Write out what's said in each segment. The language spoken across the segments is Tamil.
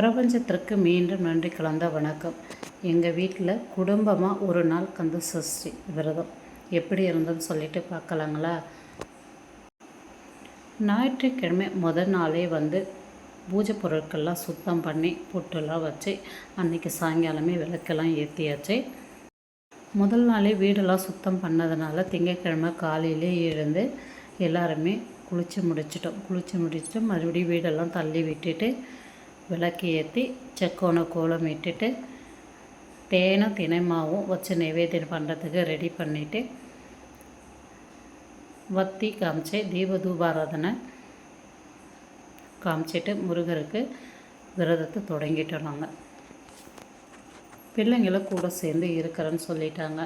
பிரபஞ்சத்திற்கு மீண்டும் நன்றி கலந்த வணக்கம். எங்கள் வீட்டில் குடும்பமாக ஒரு நாள் கந்த சஷ்டி விரதம். எப்படி இருந்ததுன்னு சொல்லிட்டு பார்க்கலாங்களா? ஞாயிற்றுக்கிழமை முதல் நாளே வந்து பூஜை பொருட்கள்லாம் சுத்தம் பண்ணி பொட்டுலாம் வச்சு அன்றைக்கி சாயங்காலமே விளக்கெல்லாம் ஏற்றியாச்சு முதல் நாளே வீடெல்லாம் சுத்தம் பண்ணதுனால திங்கக்கிழமை காலையிலே எழுந்து எல்லாருமே குளித்து முடிச்சிட்டோம். குளித்து முடிச்சுட்டு மறுபடியும் வீடெல்லாம் தள்ளி விட்டுட்டு விளக்கு ஏற்றி செக்கோண கோலம் இட்டுட்டு தேனும் தினைமாவும் வச்சு நைவேத்தியம் பண்ணுறதுக்கு ரெடி பண்ணிவிட்டு வத்தி காமிச்சு தீப தூபாராதனை காமிச்சிட்டு முருகருக்கு விரதத்தை தொடங்கிட்டோம் நாங்கள் பிள்ளைங்களும் கூட சேர்ந்து இருக்கிறேன்னு சொல்லிட்டாங்க.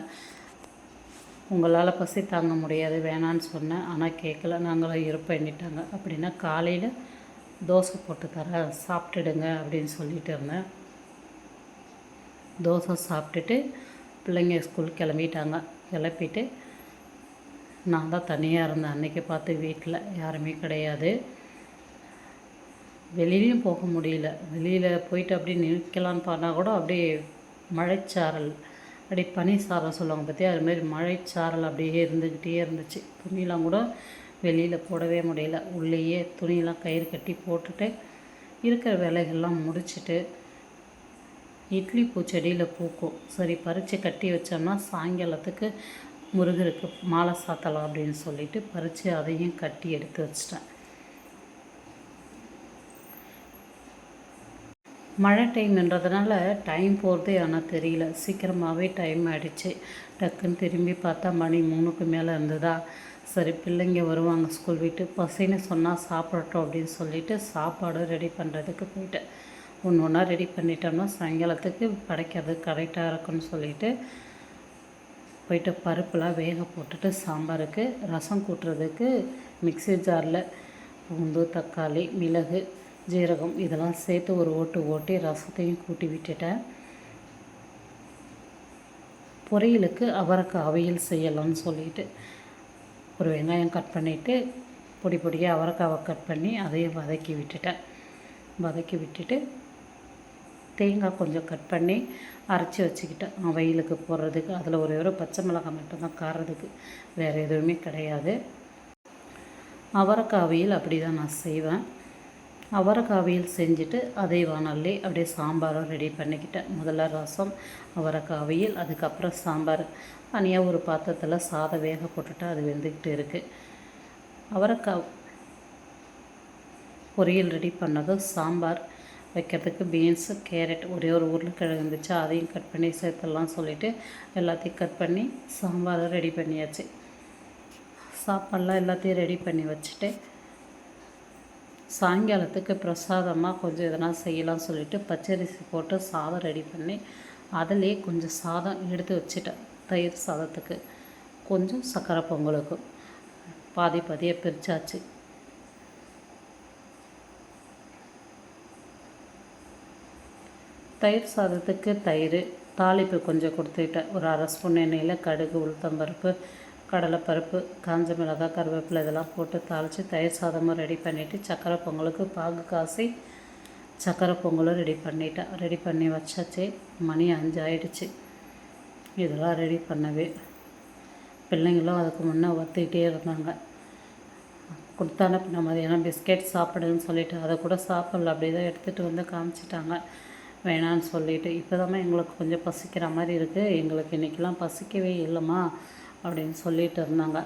உங்களால் பசி தாங்க முடியாது வேணான்னு சொன்னேன். ஆனால் கேட்கல நாங்களும் இருப்பேன்னிட்டாங்க. அப்படின்னா காலையில் தோசை போட்டு தரேன் சாப்பிட்டுடுங்க அப்படின்னு சொல்லிட்டு இருந்தேன். தோசை சாப்பிட்டுட்டு பிள்ளைங்க ஸ்கூல் கிளம்பிட்டாங்க. கிளப்பிட்டு நான் தான் தனியாக இருந்தேன். அன்றைக்கி பார்த்து வீட்டில் யாருமே கிடையாது. வெளியிலையும் போக முடியல. வெளியில் போயிட்டு அப்படியே நிற்கலான்னு பார்த்தா கூட அப்படியே மழைச்சாரல். அப்படியே பனி சாரல் சொல்லுவாங்க பற்றி அதுமாரி மழைச்சாரல் அப்படியே இருந்துக்கிட்டே இருந்துச்சு. துணியெலாம் கூட வெளியில் போடவே முடியல. உள்ளேயே துணியெல்லாம் கயிறு கட்டி போட்டுட்டு இருக்கிற வேலைகள்லாம் முடிச்சுட்டு இட்லி பூச்செடியில் பூக்கும். சரி பறித்து கட்டி வச்சோம்னா சாயங்காலத்துக்கு முருகருக்கு மாலை சாத்தலாம் அப்படின்னு சொல்லிட்டு பறித்து அதையும் கட்டி எடுத்து வச்சிட்டேன். மழை டைம்ன்றதுனால டைம் போகிறதே ஆனால் தெரியல. சீக்கிரமாகவே டைம் ஆகிடுச்சு டக்குன்னு திரும்பி பார்த்தா மணி மூணுக்கு மேலே இருந்ததா. சரி பிள்ளைங்க வருவாங்க ஸ்கூல் விட்டு. பசின்னு சொன்னால் சாப்பிடட்டும் அப்படின்னு சொல்லிட்டு சாப்பாடு ரெடி பண்ணுறதுக்கு போயிட்டேன். ஒன்று ஒன்றா ரெடி பண்ணிட்டோம்னா சாயங்காலத்துக்கு படைக்கிறது கரெக்டாக இருக்குன்னு சொல்லிட்டு போயிட்டு பருப்புலாம் வேக போட்டுட்டு சாம்பாருக்கு ரசம் கூட்டுறதுக்கு மிக்ஸி ஜாரில் பூண்டு தக்காளி மிளகு ஜீரகம். இதெல்லாம் சேர்த்து ஒரு ஓட்டு ஓட்டி ரசத்தையும் கூட்டி விட்டுட்டேன் பொரியலுக்கு அவரைக்காய் அவையில் செய்யலாம்னு சொல்லிட்டு ஒரு வெங்காயம் கட் பண்ணிவிட்டு பொடி பொடியாக அவரைக்காவை கட் பண்ணி அதையும் வதக்கி விட்டுட்டேன் வதக்கி விட்டுட்டு தேங்காய் கொஞ்சம் கட் பண்ணி அரைச்சி வச்சுக்கிட்டேன் வெயிலுக்கு போடுறதுக்கு அதில் ஒரே ஒரு பச்சை மிளகாய் மட்டும்தான் காரதுக்கு. வேறு எதுவுமே கிடையாது. அவரைக்காய் அவையில் அப்படி தான் நான் செய்வேன். அவரைக்காய் செஞ்சுட்டு அதே வானல்லே அப்படியே சாம்பாரும் ரெடி பண்ணிக்கிட்டேன். முதல்ல ரசம் அவரைக்காய் அதுக்கப்புறம் சாம்பார். தனியாக ஒரு பாத்திரத்தில் சாதம் வேக போட்டுட்டு அது வெந்துக்கிட்டு இருக்குது அவரைக்காய் பொரியல் ரெடி பண்ணதும் சாம்பார் வைக்கிறதுக்கு பீன்ஸு கேரட் ஒரே ஒரு உருளைக்கிழங்கு இருந்துச்சு. அதையும் கட் பண்ணி சேர்த்துடலாம் சொல்லிவிட்டு எல்லாத்தையும் கட் பண்ணி சாம்பாரை ரெடி பண்ணியாச்சு. சாப்பாடெலாம் எல்லாத்தையும் ரெடி பண்ணி வச்சுட்டு சாயங்காலத்துக்கு பிரசாதமாக கொஞ்சம் எதனா செய்யலாம்னு சொல்லிவிட்டு பச்சரிசி போட்டு சாதம் ரெடி பண்ணி அதிலே கொஞ்சம் சாதம் எடுத்து வச்சுட்டேன் தயிர் சாதத்துக்கு. கொஞ்சம் சக்கரை பொங்கலுக்கு. பாதி பாதியாக பிரித்தாச்சு தயிர் சாதத்துக்கு தயிர் தாளிப்பு கொஞ்சம் கொடுத்துக்கிட்டேன். ஒரு அரை ஸ்பூன் எண்ணெயில் கடுகு உளுத்தம்பருப்பு கடலைப்பருப்பு காஞ்ச மிளகாய் கருவேப்பிலை இதெல்லாம் போட்டு தாளித்து தயிர் சாதமும் ரெடி பண்ணிவிட்டு சக்கரை பொங்கலுக்கு பாகு காசி சக்கரை பொங்கலும் ரெடி பண்ணிட்டேன் ரெடி பண்ணி வச்சாச்சு. மணி அஞ்சு ஆயிடுச்சு. இதெல்லாம் ரெடி பண்ணவே. பிள்ளைங்களும் அதுக்கு முன்னே ஒத்துக்கிட்டே இருந்தாங்க. கொடுத்தான நம்ம ஏன்னா பிஸ்கெட் சாப்பிடுன்னு சொல்லிட்டு அதை கூட சாப்பிடல அப்படி தான் எடுத்துகிட்டு வந்து காமிச்சிட்டாங்க. வேணான்னு சொல்லிட்டு. இப்போ தான் எங்களுக்கு கொஞ்சம் பசிக்கிற மாதிரி இருக்குது எங்களுக்கு இன்றைக்கெலாம் பசிக்கவே இல்லைம்மா. அப்படின்னு சொல்லிட்டு இருந்தாங்க.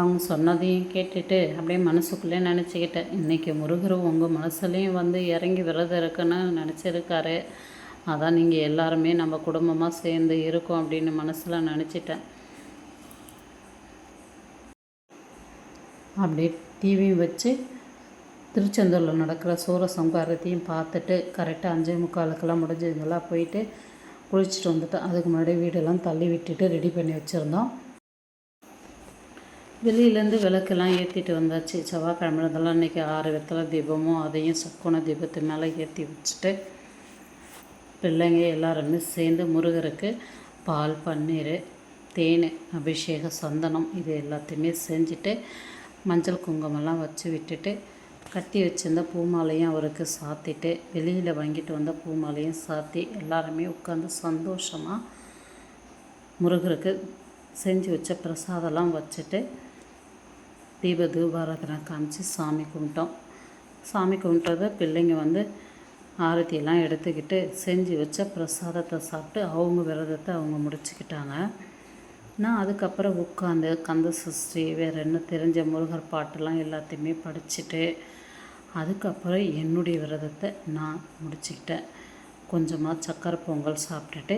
அவங்க சொன்னதையும் கேட்டுட்டு அப்படியே மனசுக்குள்ளே நினச்சிக்கிட்டேன். இன்றைக்கி முருகர் உங்கள் மனசுலேயும் வந்து இறங்கி விரதம் இருக்குன்னு நினச்சிருக்காரு. அதான் நீங்கள் எல்லாருமே நம்ம குடும்பமாக சேர்ந்து இருக்கோம் அப்படின்னு மனசில் நினச்சிட்டேன். அப்படியே டிவியும் வச்சு திருச்செந்தூரில் நடக்கிற சூரசம்காரத்தையும் பார்த்துட்டு கரெக்டாக அஞ்சே முக்காலுக்கெல்லாம் முடிஞ்சதுங்கெல்லாம் போயிட்டு குளிச்சுட்டு வந்துட்டோம் அதுக்கு முன்னாடி வீடெல்லாம் தள்ளி விட்டுட்டு ரெடி பண்ணி வச்சுருந்தோம். வெளியிலேருந்து விளக்கெல்லாம் ஏற்றிட்டு வந்தாச்சு. செவ்வாய்க்கிழமைலாம் இன்றைக்கி ஆறு வெத்தலை தீபமும் அதையும் சக்குன தீபத்து மேலே ஏற்றி வச்சுட்டு பிள்ளைங்க எல்லாருமே சேர்ந்து முருகருக்கு பால் பன்னீர் தேன் அபிஷேக சந்தனம் இது எல்லாத்தையுமே செஞ்சுட்டு மஞ்சள் குங்குமம்லாம் வச்சு விட்டுட்டு கட்டி வச்சிருந்த பூமாலையும் அவருக்கு சாத்திட்டு வெளியில் வாங்கிட்டு வந்த பூமாலையும் சாத்தி எல்லாருமே உட்காந்து சந்தோஷமாக முருகருக்கு செஞ்சு வச்ச பிரசாதம்லாம் வச்சுட்டு தீப தூபாராதனை காமிச்சு சாமி கும்பிட்டோம். சாமி கும்பிட்டத பிள்ளைங்க வந்து ஆரத்தியெல்லாம் எடுத்துக்கிட்டு செஞ்சு வச்ச பிரசாதத்தை சாப்பிட்டு அவங்க விரதத்தை அவங்க முடிச்சுக்கிட்டாங்க. நான் அதுக்கப்புறம் உட்காந்து கந்த சஷ்டி வேறு என்ன தெரிஞ்ச முருகர் பாட்டெல்லாம் எல்லாத்தையுமே படிச்சுட்டு அதுக்கப்புறம் என்னுடைய விரதத்தை நான் முடிச்சுக்கிட்டேன். கொஞ்சமாக சக்கரை பொங்கல் சாப்பிட்டுட்டு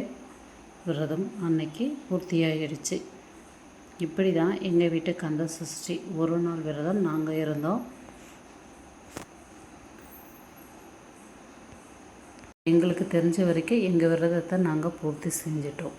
விரதம் அன்னைக்கு பூர்த்தியாகிடுச்சு இப்படி தான் எங்கள் வீட்டு கந்த சஷ்டி ஒரு நாள் விரதம் நாங்கள் இருந்தோம். எங்களுக்கு தெரிஞ்ச வரைக்கும் எங்கள் விரதத்தை நாங்கள் பூர்த்தி செஞ்சிட்டோம்.